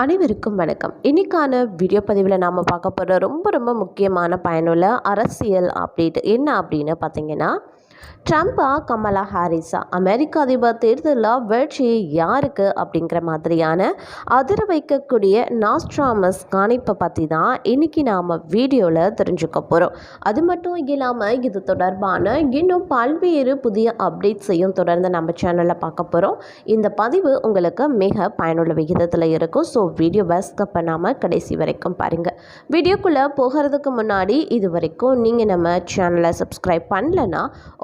அனைவருக்கும் வணக்கம். இன்னைக்கான வீடியோ பதிவில் நாம் பார்க்க போகிற ரொம்ப ரொம்ப முக்கியமான பயனுள்ள அரசியல் அப்டேட் என்ன அப்படின்னு பார்த்தீங்கன்னா ட்ரம்ப்பா கமலா ஹாரிஸா அமெரிக்க அதிபர் தேர்தலில் வெற்றி யாருக்கு அப்படிங்கிற மாதிரியான அதிர வைக்கக்கூடிய நாஸ்ட்ராமஸ் கணிப்பை பற்றி தான் இன்னைக்கு நாம் வீடியோவில் தெரிஞ்சுக்க போகிறோம் அது மட்டும் இல்லாமல் இது தொடர்பான இன்னும் பல்வேறு புதிய அப்டேட்ஸையும் தொடர்ந்து நம்ம சேனலில் பார்க்க போகிறோம் இந்த பதிவு உங்களுக்கு மிக பயனுள்ள விகிதத்தில் இருக்கும். ஸோ வீடியோ ஸ்கிப் பண்ணாமல் கடைசி வரைக்கும் பாருங்கள் வீடியோக்குள்ளே போகிறதுக்கு முன்னாடி இது வரைக்கும் நீங்கள் நம்ம சேனலை சப்ஸ்கிரைப் பண்ணலன்னா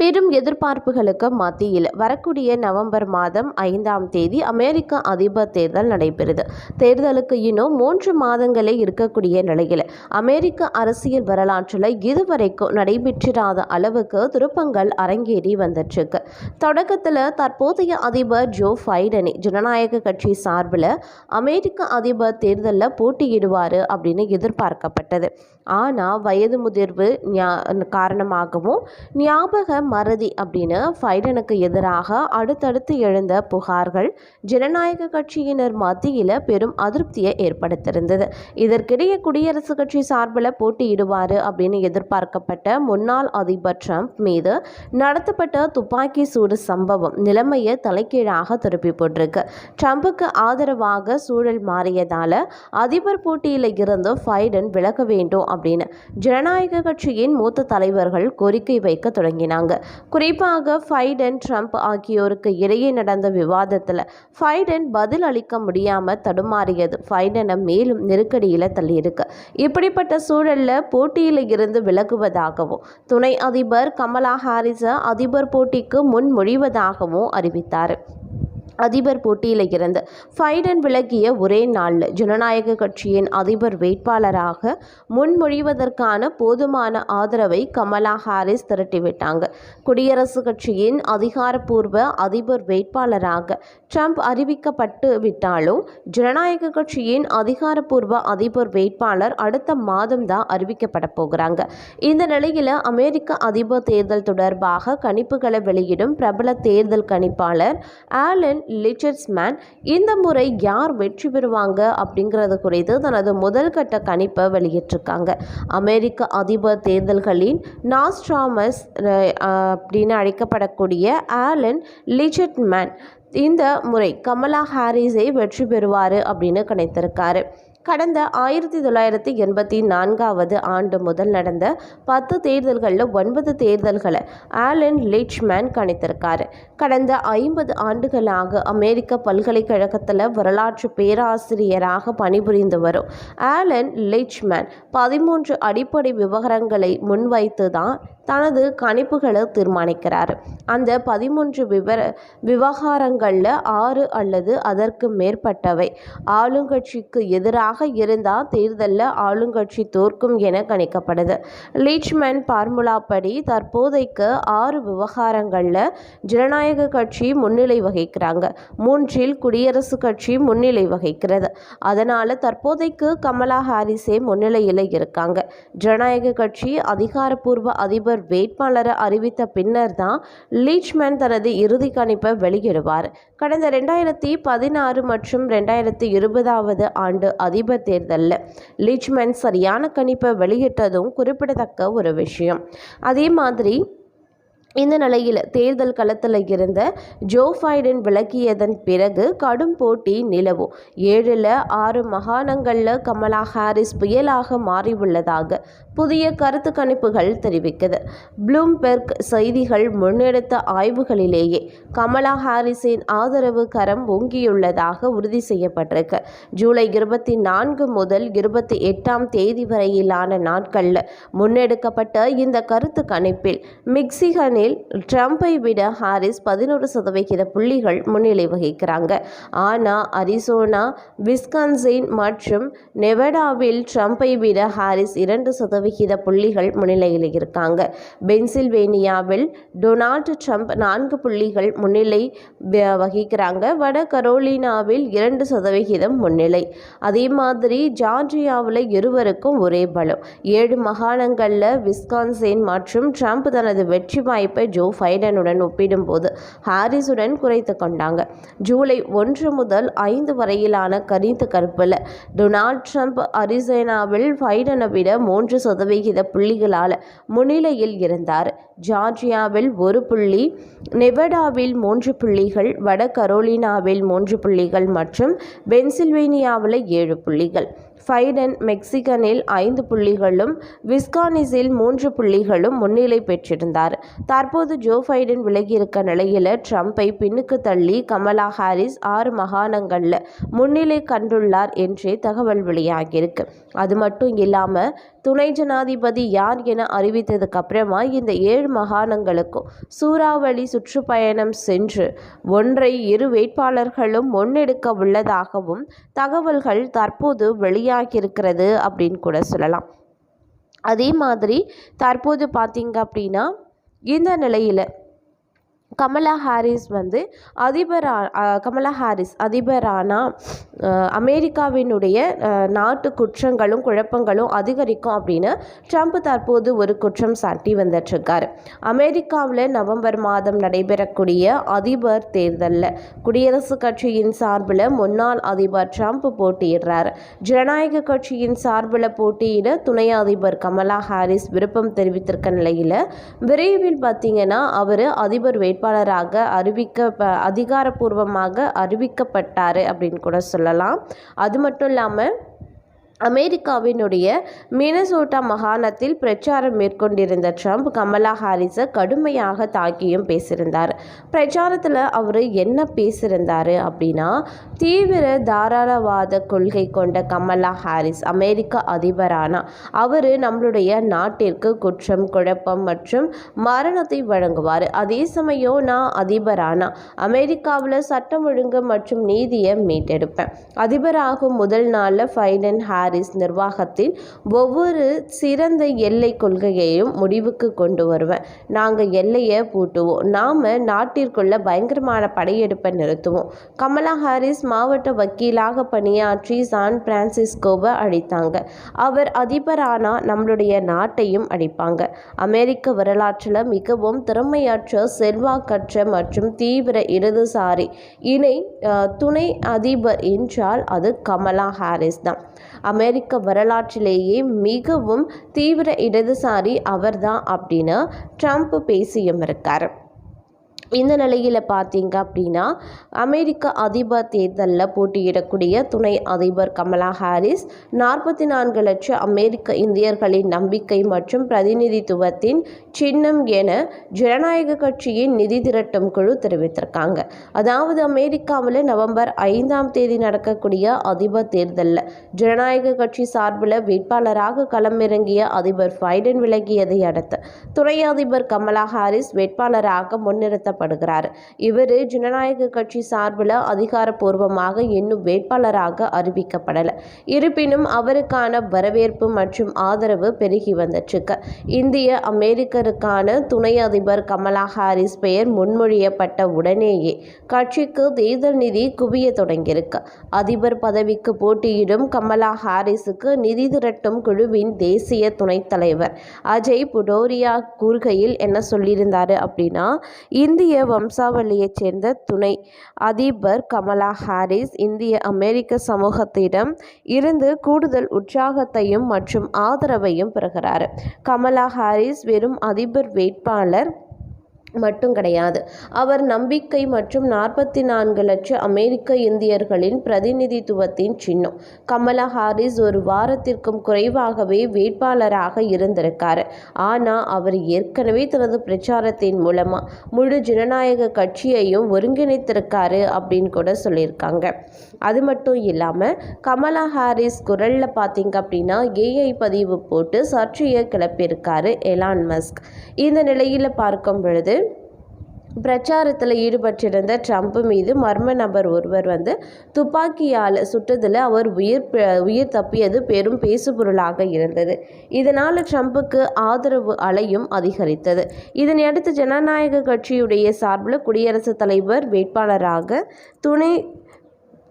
பெரும் எதிர்பார்ப்புகளுக்கு மத்தியில் வரக்கூடிய நவம்பர் மாதம் ஐந்தாம் தேதி அமெரிக்க அதிபர் தேர்தல் நடைபெறுது. தேர்தலுக்கு இன்னும் மூன்று மாதங்களே இருக்கக்கூடிய நிலையில் அமெரிக்க அரசியல் வரலாற்றில் இதுவரைக்கும் நடைபெற்றிராத அளவுக்கு திருப்பங்கள் அரங்கேறி வந்துட்டுருக்கு. தொடக்கத்தில் தற்போதைய அதிபர் ஜோ பைடனி ஜனநாயக கட்சி சார்பில் அமெரிக்க அதிபர் தேர்தலில் போட்டியிடுவார் அப்படின்னு எதிர்பார்க்கப்பட்டது. ஆனால் வயது முதிர்வு காரணமாகவும் ஞாபக மறதி அப்படின்னு ஃபைடனுக்கு எதிராக அடுத்தடுத்து எழுந்த புகார்கள் ஜனநாயக கட்சியினர் மத்தியில் பெரும் அதிருப்தியை ஏற்படுத்தியிருந்தது. இதற்கிடையே குடியரசுக் கட்சி சார்பில் போட்டியிடுவார் அப்படின்னு எதிர்பார்க்கப்பட்ட முன்னாள் அதிபர் ட்ரம்ப் மீது நடத்தப்பட்ட துப்பாக்கி சூடு சம்பவம் நிலைமையை தலைகீழாக திருப்பி போட்டிருக்கு. ட்ரம்புக்கு ஆதரவாக சூழல் மாறியதால் அதிபர் போட்டியில் இருந்து ஃபைடன் விலக வேண்டும் அப்படின்னு. ஜனநாயக கட்சியின் மூத்த தலைவர்கள் கோரிக்கை வைக்க தொடங்கினாங்க. குறிப்பாக ஃபைடன் ட்ரம்ப் ஆகியோருக்கு இடையே நடந்த விவாதத்தில் ஃபைடன் பதில் அளிக்க முடியாமல் தடுமாறியது. ஃபைடனை மேலும் நெருக்கடியில் தள்ளியிருக்கு. இப்படிப்பட்ட சூழலில் போட்டியில் இருந்து விலகுவதாகவும் துணை அதிபர் கமலா ஹாரிஸை அதிபர் போட்டிக்கு முன்மொழிவதாகவும் அறிவித்தார். அதிபர் போட்டியில் இருந்து. ஃபைடன் விலகிய ஒரே நாளில் ஜனநாயக கட்சியின் அதிபர் வேட்பாளராக முன்மொழிவதற்கான போதுமான ஆதரவை கமலா ஹாரிஸ் திரட்டிவிட்டாங்க. குடியரசுக் கட்சியின் அதிகாரப்பூர்வ அதிபர் வேட்பாளராக ட்ரம்ப் அறிவிக்கப்பட்டு விட்டாலும் ஜனநாயக கட்சியின் அதிகாரப்பூர்வ அதிபர் வேட்பாளர் அடுத்த மாதம்தான் அறிவிக்கப்பட போகிறாங்க. இந்த நிலையில் அமெரிக்க அதிபர் தேர்தல் தொடர்பாக கணிப்புகளை வெளியிடும் பிரபல தேர்தல் கணிப்பாளர் ஆலன் லிச்சர்ஸ்மேன் இந்த முறை யார் வெற்றி பெறுவாங்க அப்படிங்கிறது குறித்து தனது முதல் கட்ட கணிப்பை வெளியிட்டிருக்காங்க. அமெரிக்க அதிபர் தேர்தல்களின் நாஸ்ட்ராமஸ் அப்படின்னு அழைக்கப்படக்கூடிய ஆலன் லிச்சர்ட்மேன் இந்த முறை கமலா ஹாரிஸை வெற்றி பெறுவார் அப்படின்னு கணித்திருக்காரு. கடந்த ஆயிரத்தி தொள்ளாயிரத்தி எண்பத்தி நான்காவது ஆண்டு முதல் நடந்த பத்து தேர்தல்களில் ஒன்பது தேர்தல்களை ஆலன் லிச்மேன் கணித்திருக்காரு. கடந்த ஐம்பது ஆண்டுகளாக அமெரிக்க பல்கலைக்கழகத்தில் வரலாற்று பேராசிரியராக பணிபுரிந்து வரும் ஆலன் லிச்மேன் பதிமூன்று அடிப்படை விவகாரங்களை முன்வைத்து தான் தனது கணிப்புகளை தீர்மானிக்கிறார். அந்த பதிமூன்று விவர விவகாரங்களில் ஆறு அல்லது அதற்கு மேற்பட்டவை. ஆளுங்கட்சிக்கு எதிராக இருந்தால் தேர்தலில் ஆளுங்கட்சி தோற்கும் என கணிக்கப்படுது. லீச்மேன் பார்முலா படி தற்போதைக்கு ஆறு விவகாரங்களில் ஜனநாயக கட்சி முன்னிலை வகிக்கிறாங்க. மூன்றில் குடியரசுக் கட்சி முன்னிலை வகிக்கிறது. அதனால் தற்போதைக்கு கமலா ஹாரிஸே முன்னிலையில் இருக்காங்க. ஜனநாயக கட்சி அதிகாரப்பூர்வ அதிபர் அவர் வேட்பாளரை அறிவித்த பின்னர் தான் லீச்மேன் தனது இறுதி கணிப்பை வெளியிடுவார். கடந்த ரெண்டாயிரத்தி பதினாறு மற்றும் ரெண்டாயிரத்தி இருபதாவது ஆண்டு அதிபர் தேர்தலில் லீச்மேன் சரியான கணிப்பை வெளியிட்டதும் குறிப்பிடத்தக்க ஒரு விஷயம். அதே மாதிரி இந்த நிலையில் தேர்தல் களத்தில் இருந்த ஜோ பைடன் விலகியதன் பிறகு கடும் போட்டி நிலவும். ஏழில் ஆறு மாகாணங்களில் கமலா ஹாரிஸ் புயலாக மாறியுள்ளதாக புதிய கருத்து கணிப்புகள் தெரிவிக்குது. ப்ளூம்பெர்க் செய்திகள் முன்னெடுத்த ஆய்வுகளிலேயே கமலா ஹாரிஸின் ஆதரவு கரம் ஓங்கியுள்ளதாக உறுதி செய்யப்பட்டிருக்கு. ஜூலை இருபத்தி நான்கு முதல் இருபத்தி எட்டாம் தேதி வரையிலான நாட்களில் முன்னெடுக்கப்பட்ட இந்த கருத்து கணிப்பில் மிக்சிகனில் மிச்சிகனில் ட்ரம்ப்பை விட ஹாரிஸ் பதினோரு சதவிகித புள்ளிகள் முன்னிலை வகிக்கிறாங்க. ஆனால் அரிசோனா விஸ்கான்சின் மற்றும் நெவடாவில் ட்ரம்ப்பை விட ஹாரிஸ் இரண்டு சதவிகித புள்ளிகள் முன்னிலையில் இருக்காங்க. பென்சில்வேனியாவில் டொனால்டு ட்ரம்ப் நான்கு புள்ளிகள் முன்னிலை வகிக்கிறாங்க. வட கரோலினாவில் இரண்டு சதவிகிதம் முன்னிலை. அதே மாதிரி ஜார்ஜியாவில் இருவருக்கும் ஒரே பலம். ஏழு மாகாணங்களில் விஸ்கான்சின் மற்றும் ட்ரம்ப் தனது வெற்றி வாய்ப்பு ஜோ பைடனுடன் ஒப்பிடும்போது ஹாரிஸுடன் குறைத்து கொண்டாங்க. ஜூலை ஒன்று முதல் ஐந்து வரையிலான கருத்து கருப்பில் டொனால்ட் ட்ரம்ப் அரிசேனாவில் பைடனை விட மூன்று சதவிகித புள்ளிகளால் முன்னிலையில் இருந்தார். ஜார்ஜியாவில் ஒரு புள்ளி நெவடாவில் மூன்று புள்ளிகள் வட கரோலினாவில் மூன்று புள்ளிகள் மற்றும் பென்சில்வேனியாவில் ஏழு புள்ளிகள். ஃபைடன் மெக்சிகனில் ஐந்து புள்ளிகளும் விஸ்கானிஸில் மூன்று புள்ளிகளும் முன்னிலை பெற்றிருந்தார். தற்போது ஜோ ஃபைடன் விலகியிருக்க நிலையில் ட்ரம்ப்பை பின்னுக்கு தள்ளி கமலா ஹாரிஸ் ஆறு மாகாணங்களில் முன்னிலை கண்டுள்ளார் என்றே தகவல் வெளியாகியிருக்கு. அது மட்டும் இல்லாமல் துணை ஜனாதிபதி யார் என அறிவித்ததுக்கு அப்புறமா இந்த ஏழு மாகாணங்களுக்கும் சூறாவளி சுற்றுப்பயணம் சென்று ஒன்றை இரு வேட்பாளர்களும் முன்னெடுக்க உள்ளதாகவும் தகவல்கள் தற்போது வெளியாக வெளியாகியிருக்கிறது அப்படின்னு கூட சொல்லலாம். அதே மாதிரி தற்போது பார்த்தீங்க அப்படின்னா இந்த நிலையில் கமலா ஹாரிஸ் வந்து அதிபரா கமலா ஹாரிஸ் அதிபரானா அமெரிக்காவினுடைய நாட்டு குற்றங்களும் குழப்பங்களும் அதிகரிக்கும் அப்படின்னு ட்ரம்ப் தற்போது ஒரு குற்றம் சாட்டி வந்துட்டுருக்காரு. அமெரிக்காவில் நவம்பர் மாதம் நடைபெறக்கூடிய அதிபர் தேர்தலில் குடியரசுக் கட்சியின் சார்பில் முன்னாள் அதிபர் ட்ரம்ப் போட்டியிடுறார். ஜனநாயக கட்சியின் சார்பில் போட்டியிட துணை அதிபர் கமலா ஹாரிஸ் விருப்பம் தெரிவித்திருக்க நிலையில் விரைவில் பார்த்தீங்கன்னா அவர் அதிபர் வேட்பாளராக அறிவிக்க அதிகாரப்பூர்வமாக அறிவிக்கப்பட்டார் அப்படின்னு கூட சொல்லலாம். அது மட்டும் இல்லாமல் அமெரிக்காவினுடைய மினசோட்டா மாகாணத்தில் பிரச்சாரம் மேற்கொண்டிருந்த ட்ரம்ப் கமலா ஹாரிஸை கடுமையாக தாக்கியும் பேசியிருந்தார். பிரச்சாரத்தில் அவர் என்ன பேசியிருந்தார் அப்படின்னா தீவிர தாராளவாத கொள்கை கொண்ட கமலா ஹாரிஸ் அமெரிக்க அதிபரானா அவர் நம்மளுடைய நாட்டிற்கு குற்றம் குழப்பம் மற்றும் மரணத்தை வழங்குவார். அதே சமயம் நான் அதிபரானா அமெரிக்காவில் சட்டம் ஒழுங்கு மற்றும் நீதியை மீட்டெடுப்பேன். அதிபராகும் முதல் நாளில் ஃபைடன் ஹாரிஸ் நிர்வாகத்தின் ஒவ்வொரு சிறந்த எல்லை கொள்கையையும் முடிவுக்கு கொண்டு வருவேன். நாங்கள் எல்லையை பூட்டுவோம். நாம் நாட்டிற்குள்ள பயங்கரமான படையெடுப்பை நிறுத்துவோம். கமலா ஹாரிஸ் மாவட்ட வக்கீலாக பணியாற்றி சான் பிரான்சிஸ்கோவை அழித்தாங்க அவர் அதிபரானா நம்மளுடைய நாட்டையும் அழிப்பாங்க அமெரிக்க வரலாற்றில் மிகவும் திறமையற்ற செல்வாக்கற்ற மற்றும் தீவிர இடதுசாரி இணை துணை அதிபர் என்றால் அது கமலா ஹாரிஸ் தான். அமெரிக்க வரலாற்றிலேயே மிகவும் தீவிர இடதுசாரி அவர்தான் அப்படின்னு ட்ரம்ப் பேசியும் இருக்கார் இந்த நிலையில் பார்த்தீங்க அப்படின்னா அமெரிக்க அதிபர் தேர்தலில் போட்டியிடக்கூடிய துணை அதிபர் கமலா ஹாரிஸ் நாற்பத்தி நான்கு லட்சம் அமெரிக்க இந்தியர்களின் நம்பிக்கை மற்றும் பிரதிநிதித்துவத்தின் சின்னம் என ஜனநாயக கட்சியின் நிதி திரட்டும் குழு தெரிவித்திருக்காங்க. அதாவது அமெரிக்காவில் நவம்பர் ஐந்தாம் தேதி நடக்கக்கூடிய அதிபர் தேர்தலில் ஜனநாயக கட்சி சார்பில் வேட்பாளராக களமிறங்கிய அதிபர் பைடன் விலகியதை அடுத்து துணை அதிபர் கமலா ஹாரிஸ் வேட்பாளராக முன்னிறுத்த முன்னிறுத்தப்படுகிறார் இவர் ஜனநாயக கட்சி சார்பில் அதிகாரப்பூர்வமாக இன்னும் வேட்பாளராக அறிவிக்கப்படலை. இருப்பினும் அவருக்கான வரவேற்பு மற்றும் ஆதரவு பெருகி வந்துட்டுருக்கு. இந்திய அமெரிக்கருக்கான துணை அதிபர் கமலா ஹாரிஸ் பெயர் முன்மொழியப்பட்ட உடனேயே கட்சிக்கு தேர்தல் நிதி குவிய தொடங்கியிருக்கு. அதிபர் பதவிக்கு போட்டியிடும் கமலா ஹாரிஸுக்கு நிதி திரட்டும் குழுவின் தேசிய துணைத் தலைவர் அஜய் புடோரியா கூறுகையில் என்ன சொல்லியிருந்தாரு அப்படின்னா இந்திய வம்சாவளியைச் சேர்ந்த துணை அதிபர் கமலா ஹாரிஸ் இந்திய அமெரிக்க சமூகத்திடம் இருந்து கூடுதல் உற்சாகத்தையும் மற்றும் ஆதரவையும் பெறுகிறார். கமலா ஹாரிஸ் வெறும் அதிபர் வேட்பாளர் மட்டும் கிடையாது. அவர் நம்பிக்கை மற்றும் நாற்பத்தி நான்கு லட்சம் அமெரிக்க இந்தியர்களின் பிரதிநிதித்துவத்தின் சின்னம். கமலா ஹாரிஸ் ஒரு வாரத்திற்கும் குறைவாகவே வேட்பாளராக இருந்திருக்கார். ஆனால் அவர் ஏற்கனவே தனது பிரச்சாரத்தின் மூலமாக முழு ஜனநாயக கட்சியையும் ஒருங்கிணைத்திருக்காரு அப்படின்னு கூட சொல்லியிருக்காங்க. அது மட்டும் இல்லாமல் கமலா ஹாரிஸ் குரலில் பார்த்தீங்க அப்படின்னா ஏஐ பதிவு போட்டு சர்ச்சையை கிளப்பியிருக்காரு எலான் மஸ்க். இந்த நிலையில் பார்க்கும் பொழுது பிரச்சாரத்தில் ஈடுபட்டிருந்த ட்ரம்ப் மீது மர்ம நபர் ஒருவர் வந்து துப்பாக்கியால் சுட்டதில் அவர் உயிர் உயிர் தப்பியது பெரும் பேசுபொருளாக இருந்தது. இதனால் ட்ரம்புக்கு ஆதரவு அலையும் அதிகரித்தது. இதனையடுத்து ஜனநாயக கட்சியுடைய சார்பில் குடியரசுத் தலைவர் வேட்பாளராக துணை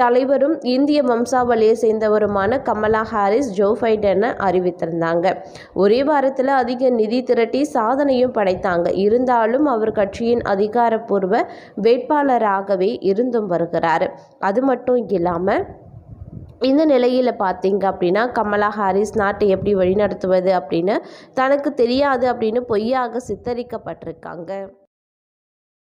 தலைவரும் இந்திய வம்சாவளியை சேர்ந்தவருமான கமலா ஹாரிஸ் ஜோ பைடனை அறிவித்திருந்தாங்க. ஒரே வாரத்தில் அதிக நிதி திரட்டி சாதனையும் படைத்தாங்க. இருந்தாலும் அவர் கட்சியின் அதிகாரப்பூர்வ வேட்பாளராகவே இருந்தும் வருகிறார். அது மட்டும் இல்லாமல் இந்த நிலையில் பார்த்தீங்க அப்படின்னா கமலா ஹாரிஸ் நாட்டை எப்படி வழிநடத்துவது அப்படின்னு தனக்கு தெரியாது அப்படின்னு பொய்யாக சித்தரிக்கப்பட்டிருக்காங்க.